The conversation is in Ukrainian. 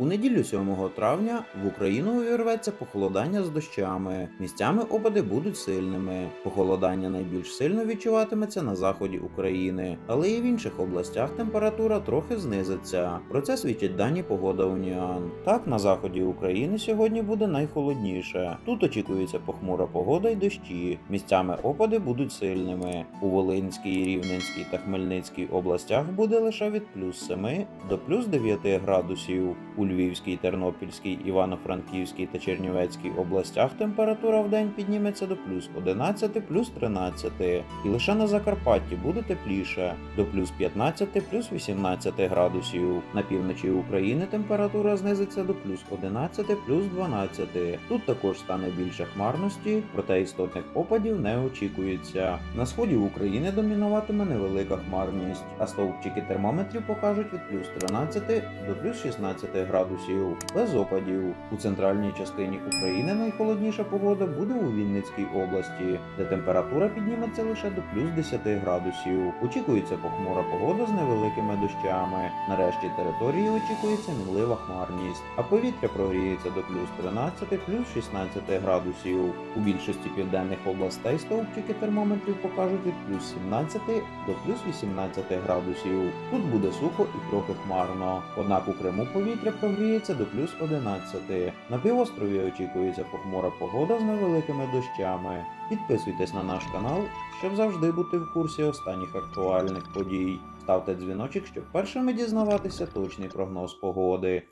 У неділю 7 травня в Україну увірветься похолодання з дощами. Місцями опади будуть сильними. Похолодання найбільш сильно відчуватиметься на заході України, але і в інших областях температура трохи знизиться. Про це свідчать дані погода Уніан. Так, на заході України сьогодні буде найхолодніше. Тут очікується похмура погода й дощі. Місцями опади будуть сильними. У Волинській, Рівненській та Хмельницькій областях буде лише від плюс 7 до плюс 9 градусів. У Львівській, Тернопільській, Івано-Франківській та Чернівецькій областях температура в день підніметься до плюс 11, плюс 13. І лише на Закарпатті буде тепліше до плюс 15, плюс 18 градусів. На півночі України температура знизиться до плюс 11, плюс 12. Тут також стане більше хмарності, проте істотних опадів не очікується. На сході України домінуватиме невелика хмарність, а стовпчики термометрів покажуть від плюс 13 до плюс 16 градусів без опадів. У центральній частині України найхолодніша погода буде у Вінницькій області, де температура підніметься лише до плюс 10 градусів. Очікується похмура погода з невеликими дощами. Нарешті території очікується мінлива хмарність, а повітря прогріється до плюс 13, плюс 16 градусів. У більшості південних областей стовпчики термометрів покажуть від плюс 17 до плюс 18 градусів. Тут буде сухо і трохи хмарно. Однак у Криму повітря прогріється до плюс 11. На півострові очікується похмура погода з невеликими дощами. Підписуйтесь на наш канал, щоб завжди бути в курсі останніх актуальних подій. Ставте дзвіночок, щоб першими дізнаватися точний прогноз погоди.